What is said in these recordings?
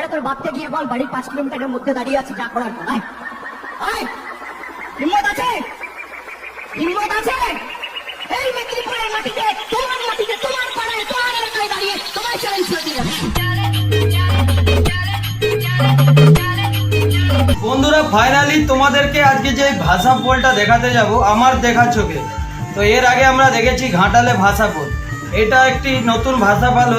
আরে তোর বাপকে গিয়ে বল, বাড়ির পাঁচ কিলোমিটারের মধ্যে দাঁড়িয়ে আছি, যা করার হিম্মত আছে? হিম্মত আছে? এই মেদিনীপুরের মাটিতে, তোমার মাটিতে, তোমার পাড়ায়, তোমার এলাকায় দাঁড়িয়ে তোমার চ্যালেঞ্জ করে যাবে বন্ধুরা ফাইনালি তোমাদেরকে আজকে যে ভাষা পোলটা দেখাতে যাব, আমার দেখা চোখে। তো এর আগে আমরা দেখেছি ঘাটালে ভাষা পোল এটা একটি নতুন ভাষা পাল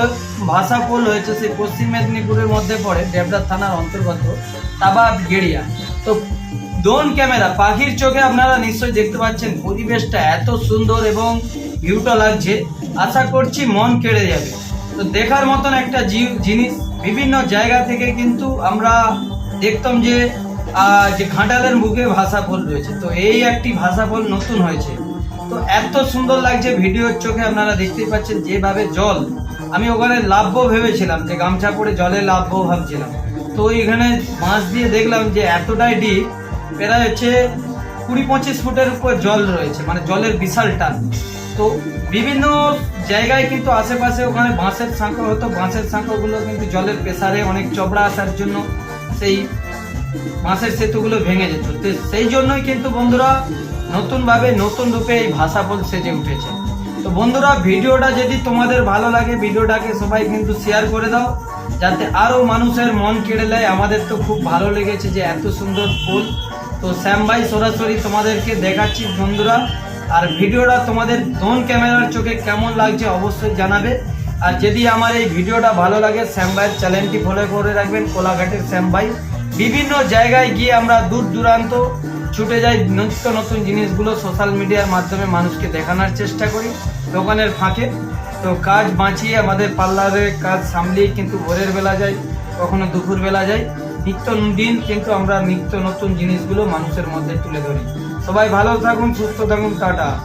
ভাষা পোল হয়েছে সেই পশ্চিম মেদিনীপুরের মধ্যে পড়ে দেবদার থানার অন্তর্গত তাবা গেড়িয়া। তো ড্রোন ক্যামেরা, পাখির চোখে আপনারা নিশ্চয়ই দেখতে পাচ্ছেন, পরিবেশটা এত সুন্দর এবং ভিউটা লাগছে। আশা করছি মন কেড়ে যাবে। তো দেখার মতন একটা জিনিস, বিভিন্ন জায়গা থেকে কিন্তু আমরা দেখতাম যে যে ঘাটালের মুখে ভাষা পোল রয়েছে। তো এই একটি ভাষা পোল নতুন হয়েছে। তো এত সুন্দর লাগছে ভিডিওর চোখে আপনারা দেখতেই পাচ্ছেন যেভাবে জল। আমি ওখানে লাভবো ভেবেছিলাম, যে গামছা পরে জলে লাভবো ভাবছিলাম। তো এখানে মাছ দিয়ে দেখলাম যে এতটাই ডিপ প্রায় হচ্ছে কুড়ি পঁচিশ ফুটের উপর জল রয়েছে মানে জলের বিশাল টান। তো বিভিন্ন জায়গায় কিন্তু আশেপাশে ওখানে বাঁশের সাঁকো হতো, বাঁশের সাঁকোগুলো কিন্তু জলের প্রেসারে অনেক চবড়া আসার জন্য সেই বাঁশের সেতুগুলো ভেঙে যেত। সেই জন্যই কিন্তু বন্ধুরা নতুনভাবে নতুন রূপে এই ভাষা বল সেজে উঠেছে। তো বন্ধুরা, ভিডিওটা যদি তোমাদের ভালো লাগে, ভিডিওটাকে সবাই কিন্তু শেয়ার করে দাও, যাতে আরও মানুষের মন কেড়ে নেয়। আমাদের তো খুব ভালো লেগেছে যে এত সুন্দর ফুল। তো শ্যাম ভাই সরাসরি তোমাদেরকে দেখাচ্ছি বন্ধুরা। আর ভিডিওটা তোমাদের ড্রোন ক্যামেরার চোখে কেমন লাগছে অবশ্যই জানাবে। আর যদি আমার এই ভিডিওটা ভালো লাগে শ্যাম ভাইয়ের চ্যানেলটি ফলো করে রাখবেন, কোলাঘাটের শ্যাম ভাই বিভিন্ন জায়গায় গিয়ে আমরা দূর দূরান্ত ছুটে যাই নিত্য নতুন জিনিসগুলো সোশ্যাল মিডিয়ার মাধ্যমে মানুষকে দেখানোর চেষ্টা করি। দোকানের ফাঁকে। তো কাজ বাঁচিয়ে আমাদের পার্লারে কাজ সামলিয়ে কিন্তু ভোরের বেলা যাই, কখনো দুপুর বেলা যাই। নিত্য দিন কিন্তু আমরা নিত্য নতুন জিনিসগুলো মানুষের মধ্যে তুলে ধরি। সবাই ভালো থাকুন, সুস্থ থাকুন, টাটা।